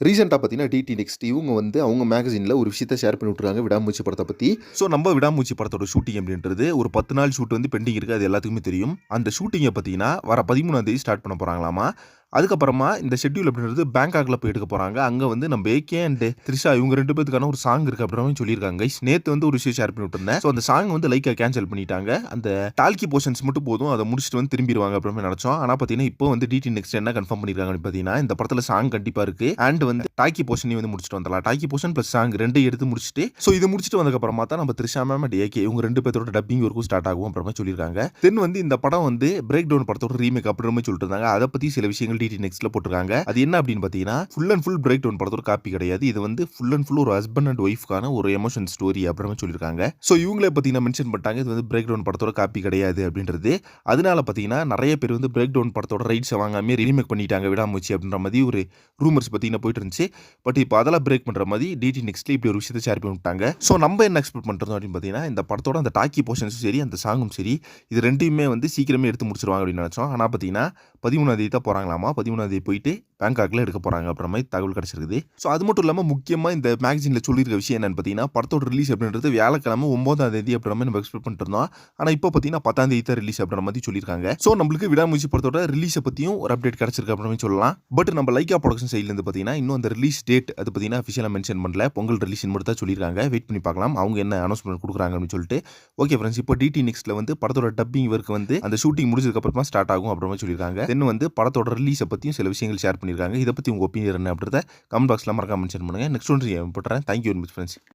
ரீசெண்டாக பார்த்தீங்கன்னா DD next இவங்க வந்து அவங்க மேகசினில் ஒரு விஷயத்தை ஷேர் பண்ணி விட்ருக்காங்க விடாமூச்சி படத்தை பற்றி ஸோ நம்ம விடாமூச்சி படத்தோட ஷூட்டிங் அப்படின்றது ஒரு பத்து நாள் ஷூட் வந்து பெண்டிங் இருக்குது அது எல்லாத்துக்குமே தெரியும். அந்த ஷூட்டிங்கை பார்த்தீங்கன்னா வர பதிமூணாம் தேதி ஸ்டார்ட் பண்ண போகிறாங்களாமா அதுக்கப்புறமா இந்த ஷெட்யூல் அப்படின்றது பேங்காக்ல போய் எடுக்க போகிறாங்க அங்கே வந்து நம்ம ஏகே அண்ட் த்ரிஷா இவங்க ரெண்டு பேத்துக்கான ஒரு சாங் இருக்குது அப்படின்னு சொல்லியிருக்காங்க. guys. நேத்து வந்து ஒரு விஷயம் ஷேர் பண்ணி விட்டுருந்தேன். ஸோ அந்த சாங் வந்து லைக்காக கேன்சல் பண்ணிட்டாங்க. அந்த டால்கி போர்ஷன்ஸ் மட்டும் போதும். அதை முடிச்சுட்டு வந்து திரும்பிடுவாங்க அப்படின்னு நினச்சோம். ஆனால் பார்த்தீங்கன்னா இப்போ வந்து டிடி நெக்ஸ்ட் என்ன கன்ஃபார்ம் பண்ணியிருக்காங்க அப்படின்னு பார்த்தீங்கன்னா இந்த படத்தில் சாங் கண்டிப்பாக இருக்குது அண்ட் வந்து டாக்கி போர்ஷனையும் வந்து முடிச்சுட்டு வந்துடலாம். டாக்கி போர்ஷன் ப்ளஸ் சாங் ரெண்டையும் எடுத்து முடிச்சுட்டு ஸோ இது முடிச்சுட்டு வந்ததுக்கப்புறமா தான் நம்ம த்ரிஷா மேம் அண்ட் ஏகே இவங்க ரெண்டு பேர்த்தோட டப்பிங் ஒர்க்கும் ஸ்டார்ட் ஆகும் அப்புறமா சொல்லியிருக்காங்க. தென் வந்து இந்த படம் வந்து பிரேக் டவுன் படத்தோட ரீமேக் அப்படின்ற மாதிரி சொல்லிட்டு இருந்தாங்க. அதை பற்றி சில விஷயங்கள் டிடி நெக்ஸ்ட்ல போட்டிருக்காங்க. அது என்ன அப்படின்னு பார்த்தீங்கன்னா full and full break down படத்தோட காப்பி கிடையாது. இது வந்து ஃபுல் அண்ட் ஃபுல் ஒரு ஹஸ்பண்ட் அண்ட் ஒய்ஃப்கான ஒரு எமோஷன் ஸ்டோரி அப்படின்னு சொல்லியிருக்காங்க. ஸோ இவங்களே பார்த்தீங்கன்னா மென்ஷன் பண்ணிட்டாங்க இது வந்து பிரேக் டவுன் படத்தோட காப்பி கிடையாது அப்படின்றது. அதனால பார்த்தீங்கன்னா நிறைய பேர் வந்து பிரேக் டவுன் படத்தோட ரைட்ஸை வாங்காமல் ரீமேக் பண்ணிட்டாங்க விடாமூச்சி அப்படின்ற மாதிரி ஒரு ரூமர்ஸ் பார்த்தீங்கன்னா போயிட்டு இருந்துச்சு. பட் இப்போ அதெல்லாம் பிரேக் பண்ணுற மாதிரி டிடி நெக்ஸ்ட்ல இப்படி ஒரு விஷயத்தை ஷேர் பண்ணிவிட்டாங்க ஸோ நம்ம என்ன எக்ஸ்பெக்ட் பண்ணுறோம் அப்படின்னு பார்த்தீங்கன்னா இந்த படத்தோட அந்த டாக்கி போர்ஷன்ஸும் சரி அந்த சாங்கும் சரி இது ரெண்டையுமே வந்து சீக்கிரமே எடுத்து முடிச்சிருவாங்க அப்படின்னு நினச்சோம். ஆனால் பார்த்தீங்கன்னா பதிமூணாம் தேதி தான் போகிறாங்களாமா பதிமூணாம் தேதி போயிட்டு பேங்காக்ல எடுக்க போகிறாங்க அப்புறம் மாதிரி தகவல் கிடச்சிருக்குது. ஸோ அது மட்டும் இல்லாமல் முக்கியமாக இந்த மேகசினில் சொல்லியிருக்க விஷயம் என்னன்னு பார்த்தீங்கன்னா படத்தோட ரிலீஸ் அப்படின்றது வியாழக்கிழமை ஒன்பதாம் தேதி அப்படின்ற மாதிரி நம்ம எக்ஸ்பெக்ட் பண்ணிட்டு இருந்தோம். ஆனால் இப்போ பார்த்தீங்கன்னா பத்தாம் தேதி தான் ரிலீஸ் அப்படின்ற மாதிரி சொல்லியிருக்காங்க. ஸோ நம்மளுக்கு விடாமுயற்சி படத்தோட ரிலீஸை பற்றியும் ஒரு அப்டேட் கிடச்சிருக்கு அப்படின்ற மாதிரி சொல்லலாம். பட் நம்ம லைக்கா ப்ரொடக்ஷன் சைட்லேருந்து பார்த்தீங்கன்னா இன்னும் அந்த ரிலீஸ் டேட் அது பார்த்தீங்கன்னா அஃபிஷியலாக மென்ஷன் பண்ணல. பொங்கல் ரிலீஸ் மட்டும் தான் சொல்லியிருக்காங்க. வெயிட் பண்ணி பார்க்கலாம். அவங்க என்ன அனௌன்ஸ்மெண்ட் கொடுக்குறாங்க அப்படின்னு சொல்லிட்டு. ஓகே ஃப்ரெண்ட்ஸ் இப்போ டிடி நெக்ஸ்ட்ல வந்து படத்தோட டப்பிங் ஒர்க் வந்து அந்த ஷூட்டிங் முடிஞ்சதுக்கு அப்புறமா ஸ்டார்ட் ஆகும் அப்புறம் மாதிரி சொல்லியிருக்காங்க. தென் வந்து படத்தோட ரிலீஸை பற்றியும் சில விஷயங்கள் ஷேர் பண்ணியிருக்காங்க இதை பற்றி உங்கள் ஒப்பீனியன் என்ன அப்படின்றத கமெண்ட் பாக்ஸில் மறக்காம மென்ஷன் பண்ணுங்கள் நெக்ஸ்ட் ஒன்று போட்டுறேன். Thank you very much friends